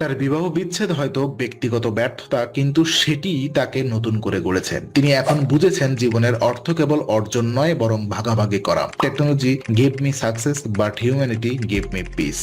তার বিবাহ বিচ্ছেদ হয়তো ব্যক্তিগত ব্যর্থতা, কিন্তু সেটি তাকে নতুন করে গড়েছেন তিনি এখন বুঝেছেন জীবনের অর্থ কেবল অর্জন নয়, বরং ভাগাভাগি করা। Technology give me success but humanity give me peace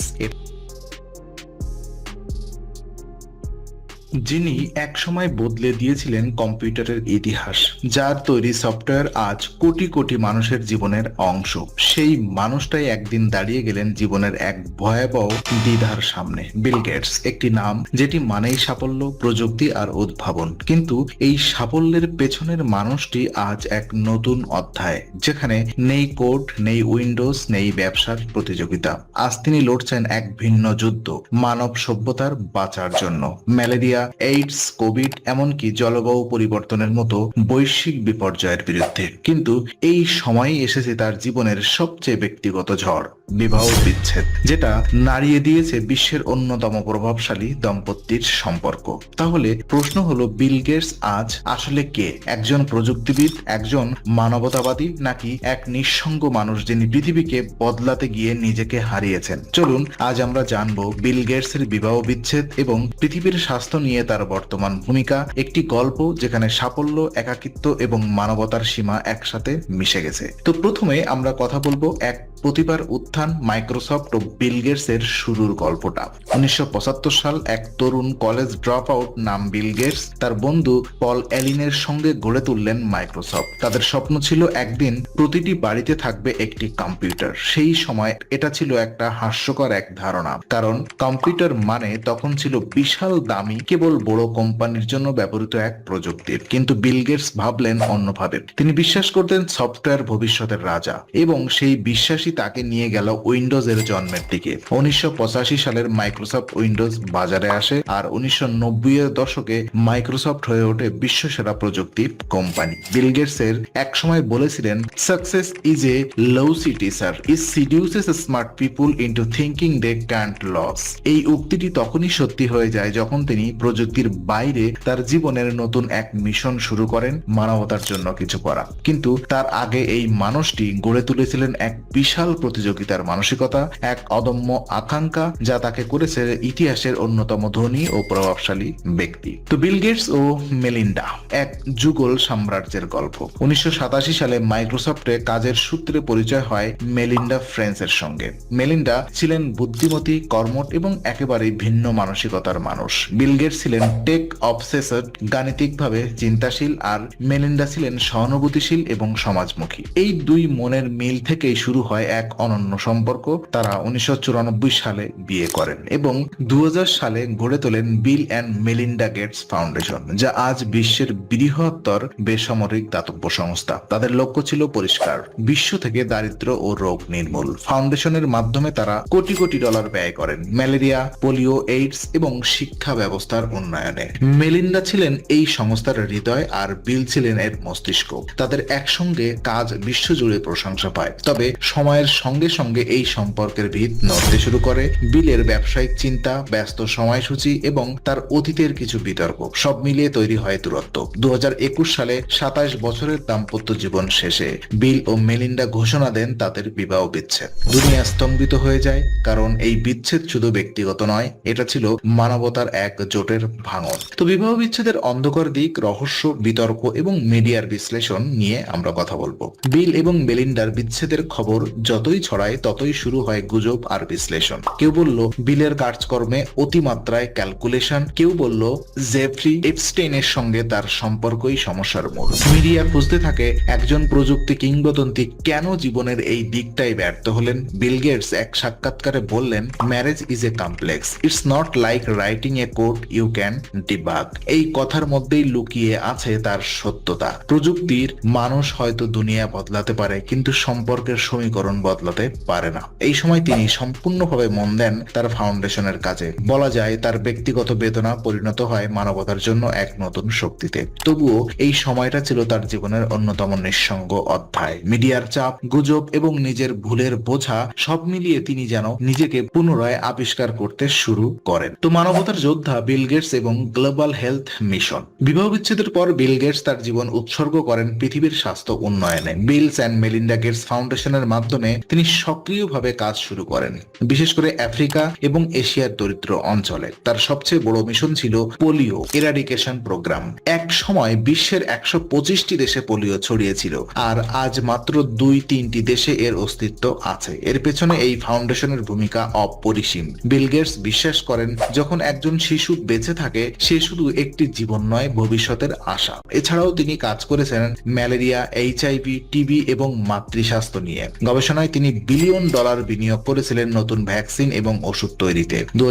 যিনি একসময় বদলে দিয়েছিলেন কম্পিউটারের ইতিহাস, যার তৈরি সফটওয়্যার আজ কোটি কোটি মানুষের জীবনের অংশ। সেই মানুষটাই একদিন দাঁড়িয়ে গেলেন জীবনের এক ভয়াবহ দ্বিধার সামনে। বিল গেটস, একটি নাম যেটি মানেই সাফল্য, প্রযুক্তি আর উদ্ভাবন। কিন্তু এই সাফল্যের পেছনের মানুষটি আজ এক নতুন অধ্যায়, যেখানে নেই কোড, নেই উইন্ডোজ, নেই ব্যবসার প্রতিযোগিতা। আজ তিনি লড়ছেন এক ভিন্ন যুদ্ধ, মানব সভ্যতার বাঁচার জন্য। ম্যালেরিয়া এইডস, কোভিড এমনকি জলবায়ু পরিবর্তনের মতো বৈশ্বিক বিপর্যয়ের বিরুদ্ধে। কিন্তু এই সময়ই এসেছে তার জীবনের সবচেয়ে ব্যক্তিগত ঝড়। বিবাহ বিচ্ছেদ, যেটা নাড়িয়ে দিয়েছে বিশ্বের অন্যতম প্রভাবশালী দম্পতির সম্পর্ক। তাহলে প্রশ্ন হলো, বিল গেটস আজ আসলে কে? একজন প্রযুক্তিবিদ, একজন মানবতাবাদী, নাকি এক নিঃসঙ্গ মানুষ যিনি পৃথিবীকে বদলাতে গিয়ে নিজেকে হারিয়েছেন? চলুন, আজ আমরা জানব বিল গেটস এর বিবাহ বিচ্ছেদ এবং পৃথিবীর স্বাস্থ্য নিয়ে তার বর্তমান ভূমিকা। একটি গল্প যেখানে সাফল্য, একাকিত্ব এবং মানবতার সীমা একসাথে মিশে গেছে। তো প্রথমে আমরা কথা বলব এক প্রতিবার উত্থান মাইক্রোসফট ও বিল গেটস এর শুরুর গল্পটা। উনিশশো সাল এক তরুণ কলেজ ড্রপ আউট নাম বিল গেটস। তার বন্ধু পল অ্যালিনের সঙ্গে গড়ে তুললেন মাইক্রোসফট। তাদের স্বপ্ন ছিল একদিন প্রতিটি বাড়িতে থাকবে একটি কম্পিউটার। সেই সময় এটা ছিল একটা হাস্যকর এক ধারণা। কারণ কম্পিউটার মানে তখন ছিল বিশাল দামি, কেবল বড় কোম্পানির জন্য ব্যবহৃত এক প্রযুক্তির কিন্তু বিল গেটস ভাবলেন অন্যভাবে। তিনি বিশ্বাস করতেন সফটওয়্যার ভবিষ্যতের রাজা। এবং সেই বিশ্বাসই তাকে নিয়ে গেল উইন্ডোজ এর জন্মের দিকে। উনিশশো পঁচাশি সালের মাইক্রোসফট উইন্ডোজ বাজারে আসে আর উনিশশো এর দশকে মাইক্রোসফট হয়ে ওঠে বিশ্বসেরা প্রযুক্তি কোম্পানি। বিল গেটস এর সময় বলেছিলেন success is a lousy teacher is seduces smart people into thinking they can't lose এই উক্তিটি তখনই সত্যি হয়ে যায় যখন তিনি প্রযুক্তির বাইরে তার জীবনের নতুন এক মিশন শুরু করেন মানবতার জন্য কিছু করা। কিন্তু তার আগে এই মানুষটি গড়ে তুলেছিলেন এক বিশাল প্রতিযোগিতার মানসিকতা, এক অদম্য আকাঙ্ক্ষা যা তাকে করেছে ইতিহাসের অন্যতম ধনী ও প্রভাবশালী ব্যক্তি। তো বিল গেটস ও মেলিন্ডা, এক যুগল সাম্রাজ্যের গল্প। উনিশশো সাতাশি সালে মাইক্রোসফটে কাজের সূত্রে পরিচয় হয় মেলিন্ডা ফ্রেন্সের সঙ্গে। মেলিন্ডা ছিলেন বুদ্ধিমতী কর্মট এবং একেবারেই ভিন্ন মানসিকতার মানুষ। বিল গেটস ছিলেন টেক অবসেসড, গাণিতিকভাবে চিন্তাশীল আর মেলিন্ডা ছিলেন সহানুভূতিশীল এবং সমাজমুখী। এই দুই মনের মিল থেকেই শুরু হয় এক অনন্য সম্পর্ক তারা উনিশশো চুরানব্বই সালে বিয়ে করেন এবং দু সালে গড়ে তোলেন Bill and Melinda Gates foundation, যা আজ বিশ্বের বৃহত্তর বেসামরিক দাতব্য সংস্থা। তাদের লক্ষ্য ছিল পরিষ্কার, বিশ্ব থেকে দারিদ্র ও রোগ নির্মূল। ফাউন্ডেশনের মাধ্যমে তারা কোটি কোটি ডলার ব্যয় করেন ম্যালেরিয়া, পোলিও, এইডস এবং শিক্ষা ব্যবস্থার উন্নয়নে। মেলিন্ডা ছিলেন এই সংস্থার হৃদয় আর বিল ছিলেন এর মস্তিষ্ক। তাদের একসঙ্গে কাজ বিশ্বজুড়ে প্রশংসা পায়। তবে সময়ের সঙ্গে সঙ্গে এই সম্পর্কের ভিত নড়তে শুরু করে। বিলের ব্যবসায়িক চিন্তা, ব্যস্ত সময়সূচি এবং তার অতীতের কিছু বিতর্ক, সব মিলিয়ে তৈরি হয় দূরত্ব। দু সালে সাতাশ বছরের দাম্পত্য জীবন শেষে বিল ও মেলিন্ডা ঘোষণা দেন তাদের বিবাহ বিচ্ছেদ। দুনিয়া স্তম্ভিত হয়ে যায়, কারণ এই বিচ্ছেদ শুধু ব্যক্তিগত নয়, এটা ছিল মানবতার এক জোটের ভাঙন। তো বিবাহ বিচ্ছেদের অন্ধকার দিক, রহস্য, বিতর্ক এবং মিডিয়ার বিশ্লেষণ নিয়ে আমরা কথা বলব। বিল এবং মেলিন্ডার বিচ্ছেদের খবর যতই ছড়ায়, ততই শুরু হয় গুজব আর বিশ্লেষণ। কেউ বলল, বিলের কাজকর্মে অতিমাত্রায় ক্যালকুলেশন কেউ বলল জেফ্রি এপস্টেইনের সঙ্গে তার সম্পর্কই সমস্যার মূল। মিডিয়া খুঁজতে থাকে, একজন প্রযুক্তি কিংবদন্তি কেন জীবনের এই দিকটাই ব্যর্থ হলেন? বিল গেটস এক সাক্ষাৎকারে বললেন marriage is a complex it's not like writing a code you can debug এই কথার মধ্যেই লুকিয়ে আছে তার সত্যতা। প্রযুক্তির মানুষ হয়তো দুনিয়া বদলাতে পারে, কিন্তু সম্পর্কের সমীকরণ বদলাতে পারে না। এই সময় তিনি সম্পূর্ণভাবে মন দেন তার ফাউন্ডেশনের কাজে। বলা যায়, তার ব্যক্তিগত বেদনা পরিণত হয় মানবতার জন্য এক নতুন শক্তিতে। তবুও এই সময়টা ছিল তার জীবনের অন্যতম নিঃসঙ্গ অধ্যায়। মিডিয়ার চাপ, গুজব এবং নিজের ভুলের বোঝা সব মিলিয়ে তিনি যেন নিজেকে পুনরায় আবিষ্কার করতে শুরু করেন। তো মানবতার যোদ্ধা বিল গেটস এবং গ্লোবাল হেলথ মিশন। বিবাহ বিচ্ছেদের পর বিল গেটস তার জীবন উৎসর্গ করেন পৃথিবীর স্বাস্থ্য উন্নয়নে। বিলস অ্যান্ড মেলিন্ডা গেটস ফাউন্ডেশনের মাধ্যমে মাধ্যমে তিনি সক্রিয়ভাবে কাজ শুরু করেন, বিশেষ করে আফ্রিকা এবং এশিয়ার দরিদ্র অঞ্চলে। তার সবচেয়ে বড় মিশন ছিল পোলিও এরাডিকেশন প্রোগ্রাম। এক সময় বিশ্বের একশো পঁচিশটি দেশে পোলিও ছড়িয়েছিল, আর আজ মাত্র দুই তিনটি দেশে এর অস্তিত্ব আছে। এর পেছনে এই ফাউন্ডেশনের ভূমিকা অপরিসীম। বিল গেটস বিশ্বাস করেন, যখন একজন শিশু বেঁচে থাকে, সে শুধু একটি জীবন নয়, ভবিষ্যতের আশা। এছাড়াও তিনি কাজ করেছেন ম্যালেরিয়া, এইচআইভি, টিবি এবং মাতৃস্বাস্থ্য নিয়ে। গবেষণায় তিনি বিলিয়ন ডলার বিনিয়োগ করেছিলেন নতুন ভ্যাকসিন এবং ওষুধ তৈরিতে। দু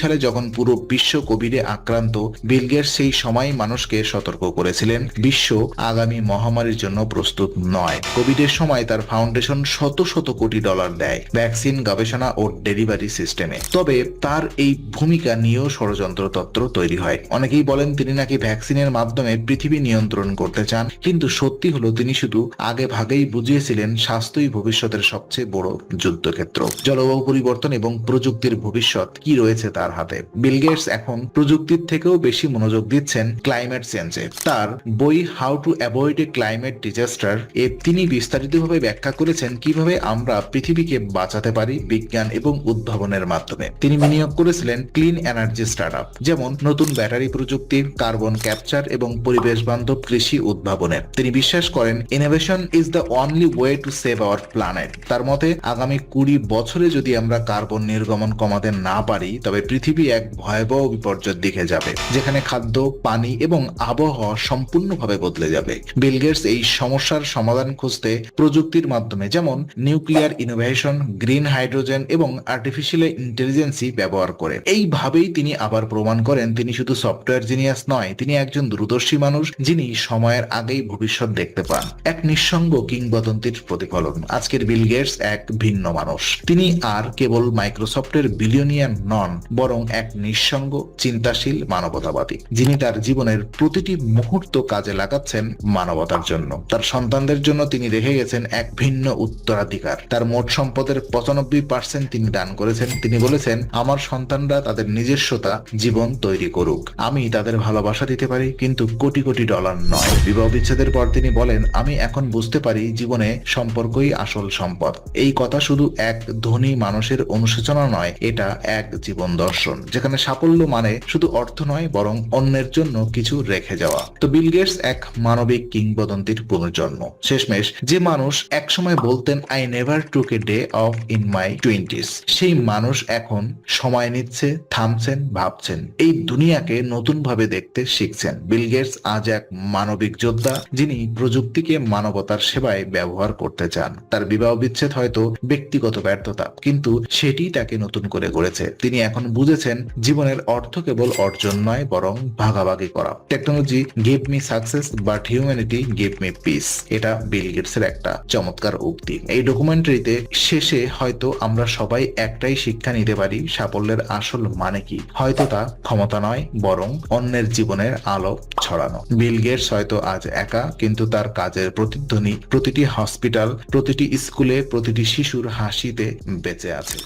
সালে যখন পুরো বিশ্ব কোভিডে আক্রান্ত, বিল সেই সময় মানুষকে সতর্ক করেছিলেন। বিশ্ব আগামী মহামারীর জন্য প্রস্তুত নয়। কোভিডের সময় তার ফাউন্ডেশন শত শত কোটি ডলার দেয় ভ্যাকসিন গবেষণা ও ডেলিভারি সিস্টেমে। তবে তার এই ভূমিকা নিয়েও ষড়যন্ত্র তত্ত্ব তৈরি হয়। অনেকেই বলেন তিনি নাকি ভ্যাকসিনের মাধ্যমে পৃথিবী নিয়ন্ত্রণ করতে চান, কিন্তু সত্যি হলো তিনি শুধু আগে ভাগেই বুঝিয়েছিলেন স্বাস্থ্যই ভবিষ্যতের সবচেয়ে বড় যুদ্ধক্ষেত্র। জলবায়ু পরিবর্তন এবং প্রযুক্তির ভবিষ্যৎ কি রয়েছে তার হাতে? বিল গেটস এখন প্রযুক্তির থেকেও বেশি মনোযোগ দিচ্ছেন ক্লাইমেট চেঞ্জে। তার বই how to avoid a climate disaster এ তিনি বিস্তারিতভাবে ব্যাখ্যা করেছেন কীভাবে আমরা পৃথিবীকে বাঁচাতে পারি বিজ্ঞান এবং উদ্ভাবনের মাধ্যমে। তিনি বিনিয়োগ করেছিলেন ক্লিন এনার্জি স্টার্টআপ, যেমন নতুন ব্যাটারি প্রযুক্তি, কার্বন ক্যাপচার এবং পরিবেশ বান্ধব কৃষি উদ্ভাবনের। তিনি বিশ্বাস করেন innovation is the only way to save our planet তার মতে, আগামী কুড়ি বছরে যদি আমরা কার্বন নির্গমন কমাতে না পারি, তবে পৃথিবী এক ভয়াবহ বিপর্যয়ের দিকে যাবে, যেখানে খাদ্য, পানি এবং আবহাওয়া সম্পূর্ণভাবে বদলে যাবে। বিল গেটস এই সমস্যার সমাধান খুঁজতে প্রযুক্তির মাধ্যমে যেমন নিউক্লিয়ার ইনোভেশন, গ্রিন হাইড্রোজেন এবং আর্টিফিশিয়াল ইন্টেলিজেন্সি ব্যবহার করে। এইভাবেই তিনি আবার প্রমাণ করেন, তিনি শুধু সফটওয়্যার জিনিয়াস নয়, তিনি একজন দূরদর্শী মানুষ, যিনি সময়ের আগেই ভবিষ্যৎ দেখতে পান। এক নিঃসঙ্গ কিংবদন্তির প্রতিফলন। আজকের বিল গেটস এক ভিন্ন মানুষ। তিনি আর কেবল মাইক্রোসফটের বিলিয়নিয়ার নন, বরং এক নিঃসঙ্গ, চিন্তাশীল মানবতাবাদী, যিনি তার জীবনের প্রতিটি মুহূর্ত কাজে লাগাচ্ছেন মানবতার জন্য। তার সন্তানদের জন্য তিনি রেখে গেছেন এক ভিন্ন উত্তরাধিকার। তার মোট সম্পদের পঁচানব্বই পার্সেন্ট তিনি দান করেছেন। তিনি বলেছেন, আমার সন্তানরা তাদের নিজস্বতা, জীবন তৈরি করুক। আমি তাদের ভালোবাসা দিতে পারি, কিন্তু কোটি কোটি ডলার নয়। বিবাহ বিচ্ছেদের পর তিনি বলেন, আমি এখন বুঝতে পারি, জীবনে সম্পর্কই আসল সম্পদ। এই কথা শুধু এক ধনী মানুষের অনুশোচনা নয়, এটা এক জীবন দর্শন, যেখানে সাফল্য মানে শুধু অর্থ নয়, বরং অন্যের জন্য কিছু রেখে যাওয়া। তো বিল গেটস এক মানবিক কিংবদন্তির পুনর্জন্ম। শেষমেশ, যে মানুষ একসময় বলতেন I never took a day off in my twenties সেই মানুষ এখন সময় নিচ্ছে, থামছেন, ভাবছেন। এই দুনিয়াকে নতুন ভাবে দেখতে শিখছেন। বিল গেটস আজ এক মানবিক যোদ্ধা, যিনি প্রযুক্তিকে মানবতার সেবায় ব্যবহার করতে চান। তার বিবাহ বিচ্ছেদ হয়তো ব্যক্তিগত ব্যর্থতা, কিন্তু সেটি তাকে নতুন করে গড়েছে। তিনি এখন বুঝেছেন জীবনের অর্থ কেবল অর্জন নয়, বরং ভাগাভাগি করা। Technology give me success but humanity give me peace এটা বিল গেটসের একটা চমৎকার উক্তি। এই ডকুমেন্টারিতে শেষে হয়তো আমরা সবাই একটাই শিক্ষা নিতে পারি, সাফল্যের আসল মানে কি? হয়তো তা ক্ষমতা নয়, বরং অন্যের জীবনের আলো ছড়ানো। বিল গেটস হয়তো আজ একা, কিন্তু তার কাজের প্রতিধ্বনি প্রতিটি হসপিটাল, প্রতিটি স্কুলে, প্রতিটি শিশুর হাসিতে বেঁচে আছে।